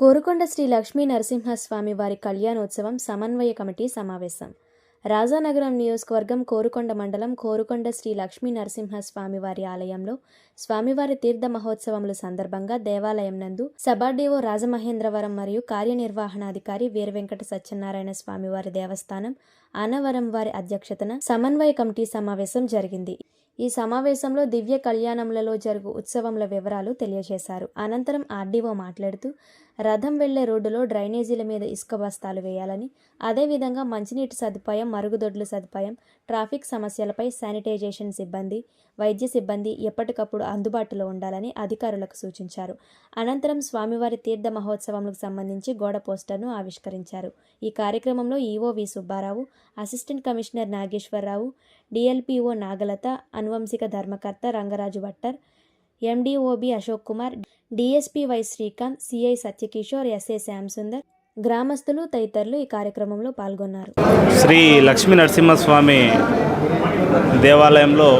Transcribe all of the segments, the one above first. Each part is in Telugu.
కోరుకొండ శ్రీ లక్ష్మీ నరసింహస్వామి వారి కళ్యాణోత్సవం సమన్వయ కమిటీ సమావేశం. రాజానగరం నియోజకవర్గం కోరుకొండ మండలం కోరుకొండ శ్రీ లక్ష్మీ నరసింహస్వామి వారి ఆలయంలో స్వామివారి తీర్థ మహోత్సవముల సందర్భంగా దేవాలయం నందు సబార్డీఓ రాజమహేంద్రవరం మరియు కార్యనిర్వహణాధికారి వీర వెంకట సత్యనారాయణ స్వామివారి దేవస్థానం ఆనవరం వారి అధ్యక్షతన సమన్వయ కమిటీ సమావేశం జరిగింది. ఈ సమావేశంలో దివ్య కళ్యాణంలలో జరుగు ఉత్సవంల వివరాలు తెలియజేశారు. అనంతరం ఆర్డీఓ మాట్లాడుతూ రథం వెళ్ళే రోడ్డులో డ్రైనేజీల మీద ఇసుక బస్తాలు వేయాలని అదేవిధంగా మంచినీటి సదుపాయం మరుగుదొడ్ల సదుపాయం ట్రాఫిక్ సమస్యలపై శానిటైజేషన్ సిబ్బంది వైద్య సిబ్బంది ఎప్పటికప్పుడు అందుబాటులో ఉండాలని అధికారులకు సూచించారు. అనంతరం స్వామివారి తీర్థ మహోత్సవములకు సంబంధించి గోడ పోస్టర్ను ఆవిష్కరించారు. ఈ కార్యక్రమంలో EO V V Subbarao assistant commissioner Nageswararao DLPO Nagalatha అనువంశిక ధర్మకర్త Rangaraju Bhattar MDO B Ashok Kumar DSP Y Srikanth CI Satyakishore SA Shyamsundar గ్రామస్తులు తదితరులు ఈ కార్యక్రమంలో పాల్గొన్నారు. శ్రీ లక్ష్మీ నరసింహస్వామి దేవాలయంలో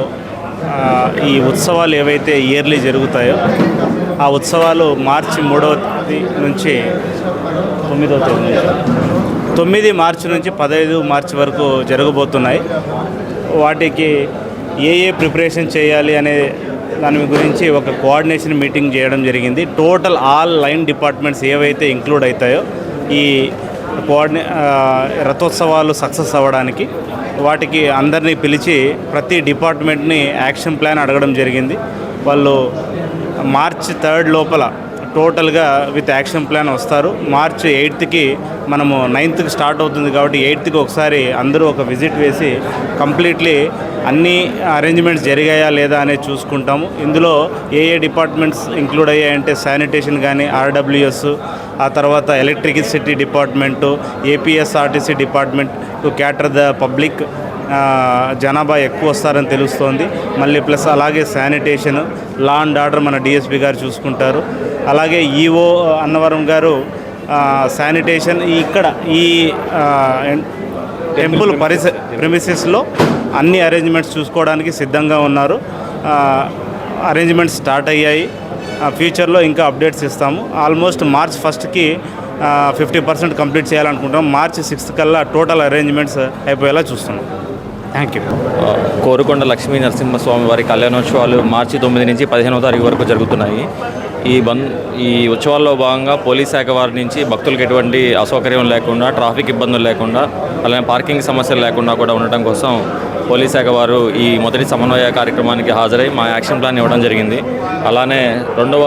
ఈ ఉత్సవాలు ఏవైతే ఇయర్లీ జరుగుతాయో ఆ ఉత్సవాలు మార్చి మూడవ తేదీ నుంచి తొమ్మిదవ తేదీ నుంచి తొమ్మిది మార్చి నుంచి పదహైదు మార్చి వరకు జరగబోతున్నాయి. వాటికి ఏ ఏ ప్రిపరేషన్ చేయాలి అనే దాని గురించి ఒక కోఆర్డినేషన్ మీటింగ్ చేయడం జరిగింది. టోటల్ ఆల్ లైన్ డిపార్ట్మెంట్స్ ఏవైతే ఇంక్లూడ్ అవుతాయో ఈ కోఆర్డినే రథోత్సవాలు సక్సెస్ అవ్వడానికి వాటికి అందరినీ పిలిచి ప్రతి డిపార్ట్మెంట్ని యాక్షన్ ప్లాన్ అడగడం జరిగింది. వాళ్ళు మార్చ్ థర్డ్ లోపల టోటల్గా విత్ యాక్షన్ ప్లాన్ వస్తారు. మార్చ్ ఎయిత్కి మనము నైన్త్కి స్టార్ట్ అవుతుంది కాబట్టి ఎయిత్కి ఒకసారి అందరూ ఒక విజిట్ వేసి కంప్లీట్లీ అన్ని అరేంజ్మెంట్స్ జరిగాయా లేదా అనేది చూసుకుంటాము. ఇందులో ఏ ఏ డిపార్ట్మెంట్స్ ఇంక్లూడ్ అయ్యాయంటే శానిటేషన్ కానీ ఆర్డబ్ల్యూఎస్ ఆ తర్వాత electricity department APSRTC department to cater the public జనాభా ఎక్కువ వస్తారని తెలుస్తోంది. మళ్ళీ ప్లస్ అలాగే శానిటేషన్ లా అండ్ ఆర్డర్ మన డిఎస్పి గారు చూసుకుంటారు. అలాగే ఈఓ అన్నవరం గారు శానిటేషన్ ఇక్కడ ఈ టెంపుల్ పరిస ప్రెమిసెస్లో అన్ని అరేంజ్మెంట్స్ చూసుకోవడానికి సిద్ధంగా ఉన్నారు. అరేంజ్మెంట్స్ స్టార్ట్ అయ్యాయి. ఫ్యూచర్లో ఇంకా అప్డేట్స్ ఇస్తాము. ఆల్మోస్ట్ మార్చ్ ఫస్ట్కి ఫిఫ్టీ పర్సెంట్ కంప్లీట్ చేయాలనుకుంటాం మార్చ్ సిక్స్త్ కల్లా టోటల్ అరేంజ్మెంట్స్ అయిపోయేలా చూస్తున్నాం. థ్యాంక్ యూ కోరుకొండ లక్ష్మీ నరసింహస్వామి వారి కళ్యాణోత్సవాలు మార్చి తొమ్మిది నుంచి పదిహేనవ తారీఖు వరకు జరుగుతున్నాయి. ఈ బంద్ ఈ ఉత్సవాల్లో భాగంగా పోలీస్ శాఖ వారి నుంచి భక్తులకు ఎటువంటి అసౌకర్యం లేకుండా ట్రాఫిక్ ఇబ్బందులు లేకుండా అలానే పార్కింగ్ సమస్యలు లేకుండా కూడా ఉండటం కోసం పోలీస్ శాఖ వారు ఈ మొదటి సమన్వయ కార్యక్రమానికి హాజరై మా యాక్షన్ ప్లాన్ ఇవ్వడం జరిగింది. అలానే రెండవ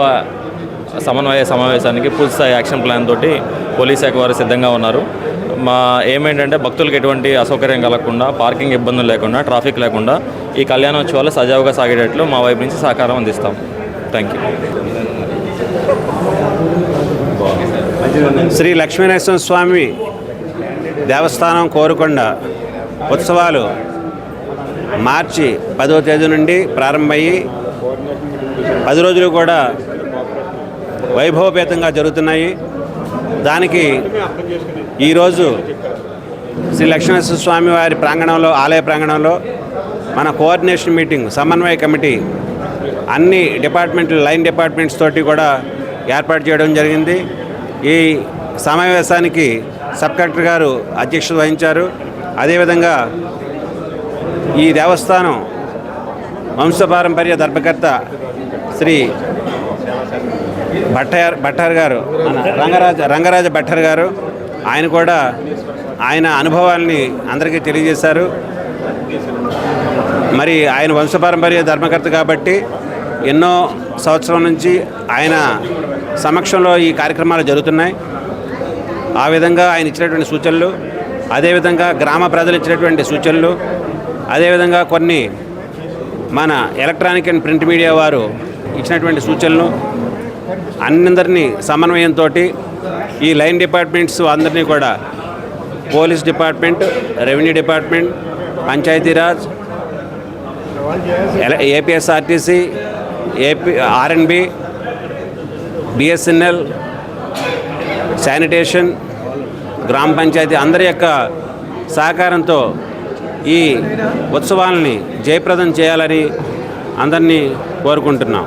సమన్వయ సమావేశానికి పూర్తిస్థాయి యాక్షన్ ప్లాన్ తోటి పోలీస్ శాఖ వారు సిద్ధంగా ఉన్నారు. మా ఏమేంటంటే భక్తులకు ఎటువంటి అసౌకర్యం కలగకుండా పార్కింగ్ ఇబ్బందులు లేకుండా ట్రాఫిక్ లేకుండా ఈ కళ్యాణోత్సవాలు సజావుగా సాగేటట్లు మా వైపు నుంచి సహకారం అందిస్తాం. థ్యాంక్ యూ శ్రీ లక్ష్మీనరసింహ స్వామి దేవస్థానం కోరుకొండ ఉత్సవాలు మార్చి పదవ తేదీ నుండి ప్రారంభమయ్యి పది రోజులు కూడా వైభవపేతంగా జరుగుతున్నాయి. దానికి ఈరోజు శ్రీ లక్ష్మీనరసింహ స్వామి వారి ప్రాంగణంలో ఆలయ ప్రాంగణంలో మన కోఆర్డినేషన్ మీటింగ్ సమన్వయ కమిటీ అన్ని డిపార్ట్మెంట్లు లైన్ డిపార్ట్మెంట్స్ తోటి కూడా ఏర్పాటు చేయడం జరిగింది. ఈ సమావేశానికి సబ్ కలెక్టర్ గారు అధ్యక్షత వహించారు. అదేవిధంగా ఈ దేవస్థానం వంశపారంపర్య ధర్మకర్త శ్రీ భట్టార్ భట్టార్ గారు రంగరాజ రంగరాజ భట్టార్ గారు ఆయన కూడా ఆయన అనుభవాల్ని అందరికీ తెలియజేశారు. మరి ఆయన వంశపారంపర్య ధర్మకర్త కాబట్టి ఎన్నో సంవత్సరం నుంచి ఆయన సమక్షంలో ఈ కార్యక్రమాలు జరుగుతున్నాయి. ఆ విధంగా ఆయన ఇచ్చినటువంటి సూచనలు అదేవిధంగా గ్రామ ప్రజలు ఇచ్చినటువంటి సూచనలు అదేవిధంగా కొన్ని మన ఎలక్ట్రానిక్ అండ్ ప్రింట్ మీడియా వారు ఇచ్చినటువంటి సూచనలు అందరినీ సమన్వయంతో ఈ లైన్ డిపార్ట్మెంట్స్ అందరినీ కూడా police department revenue department Panchayati Raj APSRTC AP RNB BSNL sanitation గ్రామ పంచాయతీ అందరి యొక్క సహకారంతో ఈ ఉత్సవాలని జయప్రదం చేయాలని అందరినీ కోరుకుంటున్నాం.